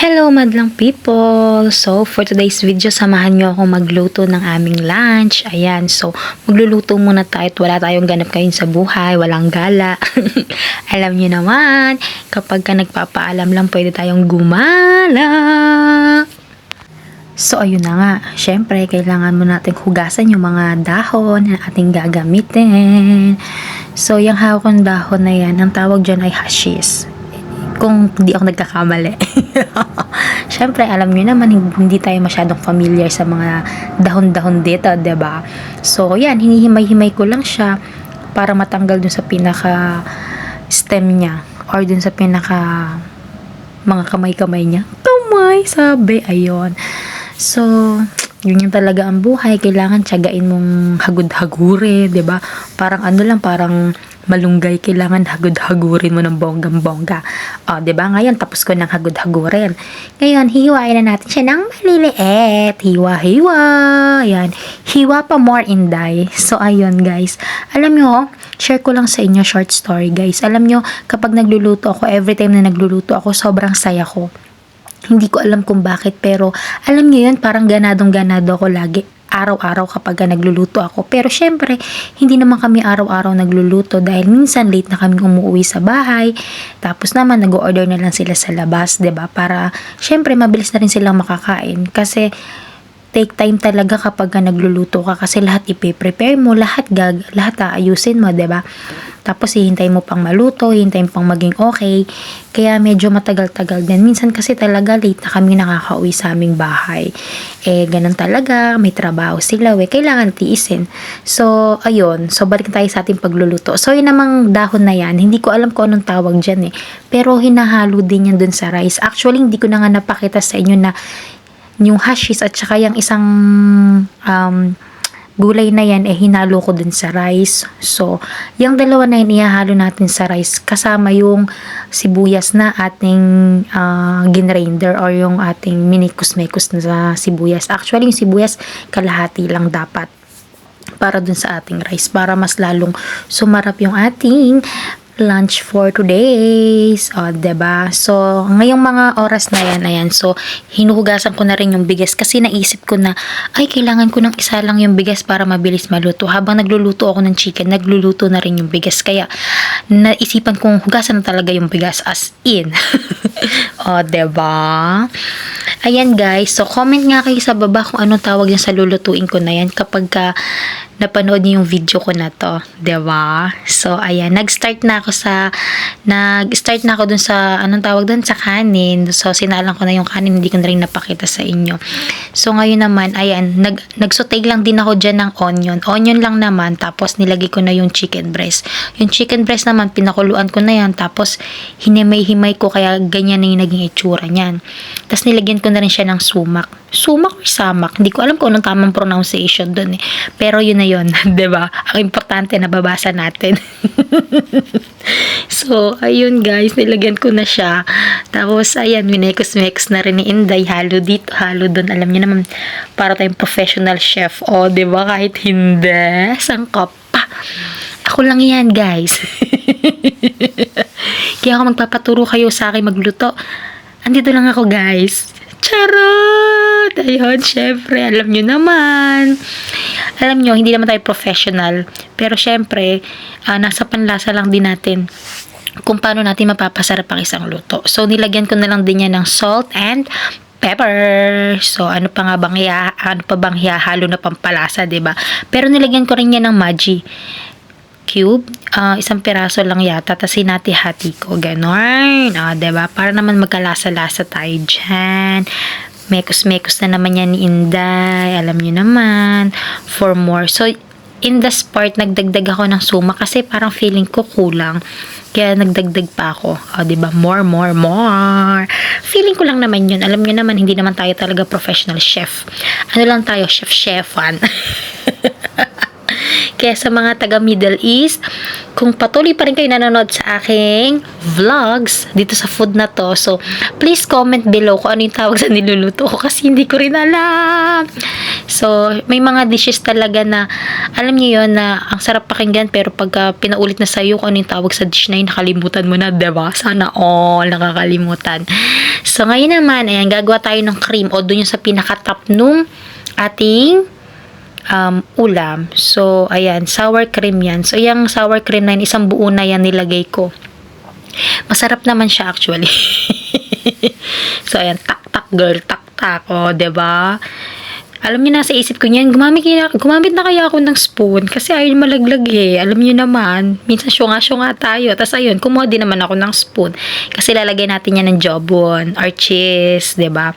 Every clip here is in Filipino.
Hello madlang people! So, for today's video, samahan nyo ako magluto ng aming lunch. Ayan, so, magluluto muna tayo at wala tayong ganap kayo sa buhay, walang gala. Alam nyo naman, kapag ka nagpapaalam lang, pwede tayong gumala. So, ayun na nga. Siyempre, kailangan mo nating hugasan yung mga dahon na ating gagamitin. So, yung hawak kong dahon na yan, ang tawag dyan ay hashish kung hindi ako nagkakamali. Siyempre, alam niyo naman, hindi tayo masyadong familiar sa mga dahon-dahon dito, 'di ba? So, yan, hinihimay-himay ko lang siya para matanggal dun sa pinaka stem niya or dun sa pinaka mga kamay-kamay niya. Kamay, sabi. Ayon. So, yun yung talaga ang buhay. Kailangan tiyagain mong hagud-hagure, 'di ba? Parang ano lang, parang malunggay, kailangan hagud-hagurin mo ng bonggang-bongga. O, ba? Ngayon tapos ko ng hagud-hagurin. Ngayon, hiwain na natin siya ng maliliit. Hiwa-hiwa. Ayan. Hiwa pa more inday. So, ayun guys. Alam nyo, share ko lang sa inyo short story guys. Alam nyo, kapag nagluluto ako, every time na nagluluto ako, sobrang saya ko. Hindi ko alam kung bakit pero alam niyo yun parang ganadong ganado ako lagi araw-araw kapag nagluluto ako. Pero syempre, hindi naman kami araw-araw nagluluto dahil minsan late na kami umuwi sa bahay. Tapos naman nag-order na lang sila sa labas, 'di ba? Para syempre mabilis na rin silang makakain kasi take time talaga kapag ka nagluluto ka kasi lahat ipe-prepare mo, lahat gag, lahat aayusin mo, 'di ba? Tapos hihintay mo pang maluto, hihintay mo pang maging okay. Kaya medyo matagal-tagal din. Minsan kasi talaga late na kami nakakauwi sa aming bahay. Eh, ganun talaga, may trabaho sila, we, kailangan tiisin. So, ayun. So, balik tayo sa ating pagluluto. So, yun namang dahon na yan, hindi ko alam kung anong tawag dyan eh. Pero hinahalo din yan dun sa rice. Actually, hindi ko na nga napakita sa inyo na yung hashish at saka yung isang um, gulay na yan eh hinalo ko dun sa rice. So, yung dalawa na yun ihahalo natin sa rice kasama yung sibuyas na ating uh, ginrender or yung ating minikus-mekus na sa sibuyas. Actually, yung sibuyas kalahati lang dapat para dun sa ating rice para mas lalong sumarap yung ating lunch for today's. O, oh, ba diba? So, ngayong mga oras na yan, ayan. So, hinuhugasan ko na rin yung bigas kasi naisip ko na, ay, kailangan ko ng isa lang yung bigas para mabilis maluto. Habang nagluluto ako ng chicken, nagluluto na rin yung bigas. Kaya, naisipan kong hugasan na talaga yung bigas as in. o, oh, ba diba? Ayan guys, so comment nga kayo sa baba kung anong tawag yung sa lulutuin ko na yan kapag ka napanood niyo yung video ko na to, ba? So ayan, nag-start na ako sa nag-start na ako dun sa anong tawag dun sa kanin. So sinalang ko na yung kanin, hindi ko na rin napakita sa inyo. So ngayon naman, ayan, nag nagsaute lang din ako diyan ng onion. Onion lang naman, tapos nilagay ko na yung chicken breast. Yung chicken breast naman pinakuluan ko na yan, tapos hinimay-himay ko kaya ganyan na yung naging itsura niyan. Tapos nilagyan ko na rin siya ng sumak. Sumak or samak? Hindi ko alam kung anong tamang pronunciation dun eh. Pero yun na yun, ba? Ang importante nababasa natin. so, ayun guys, nilagyan ko na siya. Tapos ayan, minekos-mekos na rin ni Inday, halo dito, halo doon. Alam niyo naman, para tayong professional chef. O, oh, ba? Kahit hindi, sangkap pa. Ako lang yan, guys. Kaya ako magpapaturo kayo sa akin magluto. Andito lang ako, guys. Charot! Ayun, syempre, alam nyo naman. Alam nyo, hindi naman tayo professional. Pero syempre, uh, nasa panlasa lang din natin kung paano natin mapapasarap ang isang luto. So, nilagyan ko na lang din yan ng salt and pepper. So, ano pa nga bang hiya, ano pa bang hihalo na pampalasa, ba? Pero nilagyan ko rin yan ng Maggi cube. Uh, isang piraso lang yata. Tapos sinati-hati ko. Ganon. Uh, diba? Para naman magkalasa-lasa tayo dyan. Mekos-mekos na naman yan ni Inday. Alam nyo naman. For more. So, in this part, nagdagdag ako ng suma kasi parang feeling ko kulang. Kaya nagdagdag pa ako. O, oh, diba? More, more, more. Feeling ko lang naman yun. Alam nyo naman, hindi naman tayo talaga professional chef. Ano lang tayo, chef-chefan. Kaya sa mga taga Middle East, kung patuloy pa rin kayo nanonood sa aking vlogs dito sa food na to, so please comment below kung ano yung tawag sa niluluto ko kasi hindi ko rin alam. So, may mga dishes talaga na alam niyo yon na ang sarap pakinggan pero pagka pinaulit na sa'yo kung ano yung tawag sa dish na yun, nakalimutan mo na, diba? Sana all nakakalimutan. So, ngayon naman, ayan, gagawa tayo ng cream o dun yung sa pinaka-top nung ating um, ulam. So, ayan, sour cream yan. So, yung sour cream na yun, isang buo na yan nilagay ko. Masarap naman siya actually. so, ayan, tak-tak girl, tak-tak. O, 'di ba Alam niyo na sa isip ko niyan, gumamit, gumamit na kaya ako ng spoon kasi ayun malaglag eh. Alam niyo naman, minsan syunga-syunga tayo. Tapos ayun, kumuha din naman ako ng spoon kasi lalagay natin yan ng jawbone or cheese, ba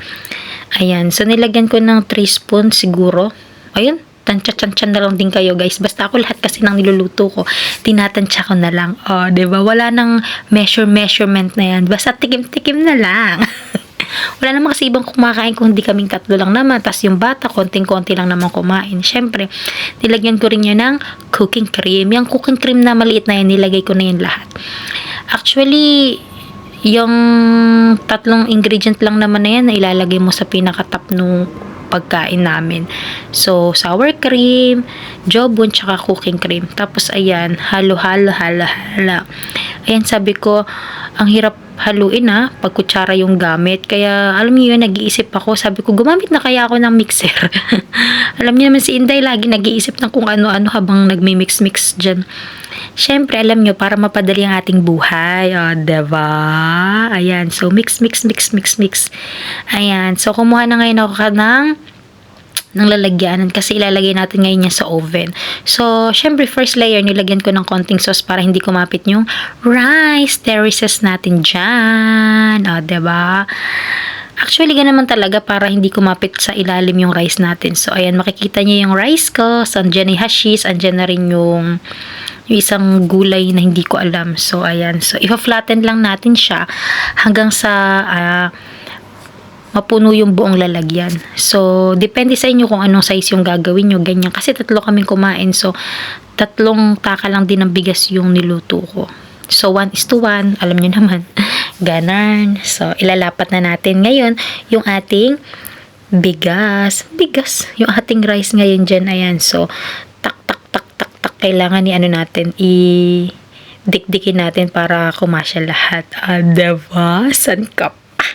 Ayan, so nilagyan ko ng 3 spoon siguro. Ayun, tansya-tansya na lang din kayo guys. Basta ako lahat kasi ng niluluto ko, tinatansya ko na lang. O, oh, ba diba? Wala nang measure measurement na yan. Basta tikim-tikim na lang. Wala namang kasi ibang kumakain kung hindi kaming tatlo lang naman. Tapos yung bata, konting-konti lang naman kumain. Siyempre, nilagyan ko rin yun ng cooking cream. Yung cooking cream na maliit na yan, nilagay ko na yun lahat. Actually, yung tatlong ingredient lang naman na yan na ilalagay mo sa pinakatap nung pagkain namin. So, sour cream, jawbone, tsaka cooking cream. Tapos, ayan, halo-halo, halo-halo. Ayan, sabi ko, ang hirap haluin ha, pag kutsara yung gamit. Kaya, alam niyo yun, nag-iisip ako. Sabi ko, gumamit na kaya ako ng mixer. alam niyo naman si Inday, lagi nag-iisip ng kung ano-ano habang nagmi-mix-mix dyan. Siyempre, alam nyo, para mapadali ang ating buhay. O, oh, diba? Ayan. So, mix, mix, mix, mix, mix. Ayan. So, kumuha na ngayon ako ng ng lalagyanan kasi ilalagay natin ngayon yan sa oven. So, syempre first layer nilagyan ko ng konting sauce para hindi kumapit yung rice terraces natin dyan. O, ba? Diba? Actually, ganun naman talaga para hindi kumapit sa ilalim yung rice natin. So, ayan, makikita niyo yung rice ko. So, andyan yung hashis. Andyan na rin yung yung isang gulay na hindi ko alam. So, ayan. So, ipa-flatten lang natin siya hanggang sa uh, mapuno yung buong lalagyan. So, depende sa inyo kung anong size yung gagawin nyo. Ganyan. Kasi tatlo kaming kumain. So, tatlong taka lang din ng bigas yung niluto ko. So, 1 is to 1. Alam nyo naman. Ganon. So, ilalapat na natin ngayon yung ating bigas. Bigas. Yung ating rice ngayon dyan. Ayan. So, kailangan ni ano natin, i dikdikin natin para kumasya lahat. Ah, diba? San ka pa?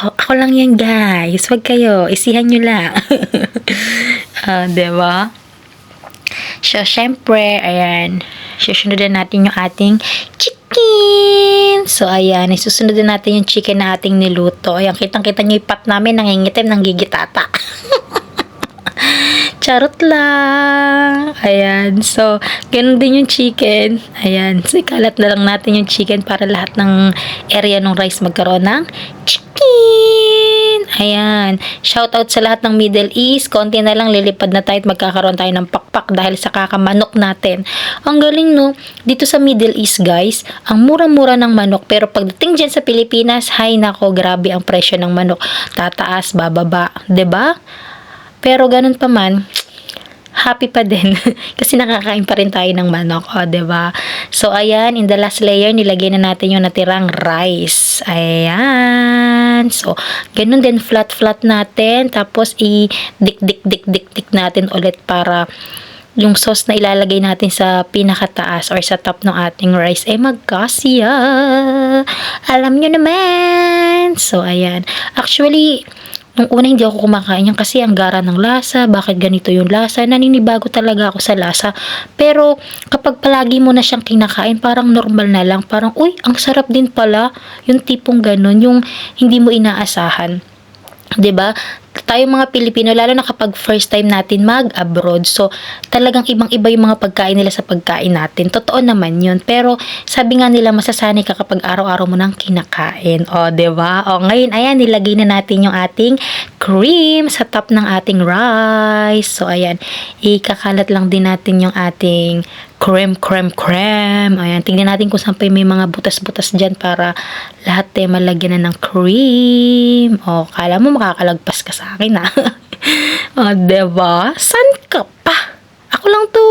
Oh, ako lang yan, guys. Huwag kayo. Isihan nyo lang. ah, diba? So, syempre, ayan. Susunodin natin yung ating chicken. So, ayan. Isusunodin natin yung chicken na ating niluto. Ayan, kitang-kita nyo yung pat namin. Nangingitim, nanggigitata. Charot lang. Ayan. So, ganun din yung chicken. Ayan. So, ikalat na lang natin yung chicken para lahat ng area ng rice magkaroon ng chicken. Ayan. Shout out sa lahat ng Middle East. Konti na lang lilipad na tayo at magkakaroon tayo ng pakpak dahil sa kakamanok natin. Ang galing no. Dito sa Middle East guys, ang mura-mura ng manok. Pero pagdating dyan sa Pilipinas, hay nako, grabe ang presyo ng manok. Tataas, bababa. ba? Diba? Pero ganun pa man, happy pa din kasi nakakain pa rin tayo ng manok, oh, 'di ba? So ayan, in the last layer nilagay na natin yung natirang rice. Ayan. So, ganun din flat-flat natin tapos i dik dik dik dik dik natin ulit para yung sauce na ilalagay natin sa pinakataas or sa top ng ating rice ay magkasya. Alam nyo naman. So, ayan. Actually, Nung una hindi ako kumakain yan kasi ang gara ng lasa, bakit ganito yung lasa, naninibago talaga ako sa lasa. Pero kapag palagi mo na siyang kinakain, parang normal na lang, parang uy, ang sarap din pala, yung tipong ganun, yung hindi mo inaasahan. 'di ba? Tayo mga Pilipino lalo na kapag first time natin mag-abroad. So, talagang ibang-iba yung mga pagkain nila sa pagkain natin. Totoo naman 'yun. Pero sabi nga nila masasanay ka kapag araw-araw mo nang kinakain. O, ba? O, ngayon ayan nilagay na natin yung ating cream sa top ng ating rice. So, ayan, ikakalat lang din natin yung ating cream, cream, cream. Ayan, tingnan natin kung saan pa may mga butas-butas dyan para lahat eh malagyan na ng cream. O, kala mo makakalagpas ka sa akin ha. o, diba? San ka pa? Ako lang to.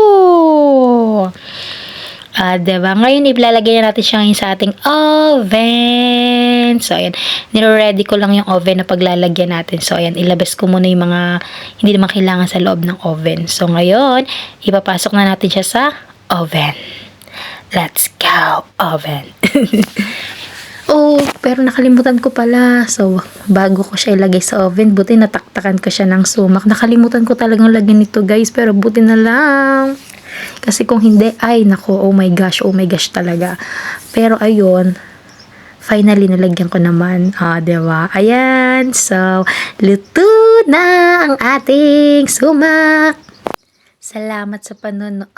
Ah, diba? Ngayon, ilalagay na natin siya ngayon sa ating oven. So, ayan. Nire-ready ko lang yung oven na paglalagyan natin. So, ayan. Ilabas ko muna yung mga hindi naman kailangan sa loob ng oven. So, ngayon, ipapasok na natin siya sa oven. Let's go, oven. Oh, pero nakalimutan ko pala. So, bago ko siya ilagay sa oven, buti nataktakan ko siya ng sumak. Nakalimutan ko talagang lagyan nito, guys. Pero buti na lang. Kasi kung hindi, ay, nako, oh my gosh, oh my gosh talaga. Pero ayun, finally nalagyan ko naman. Ah, ba? Ayan. So, luto na ang ating sumak. Salamat sa panonood.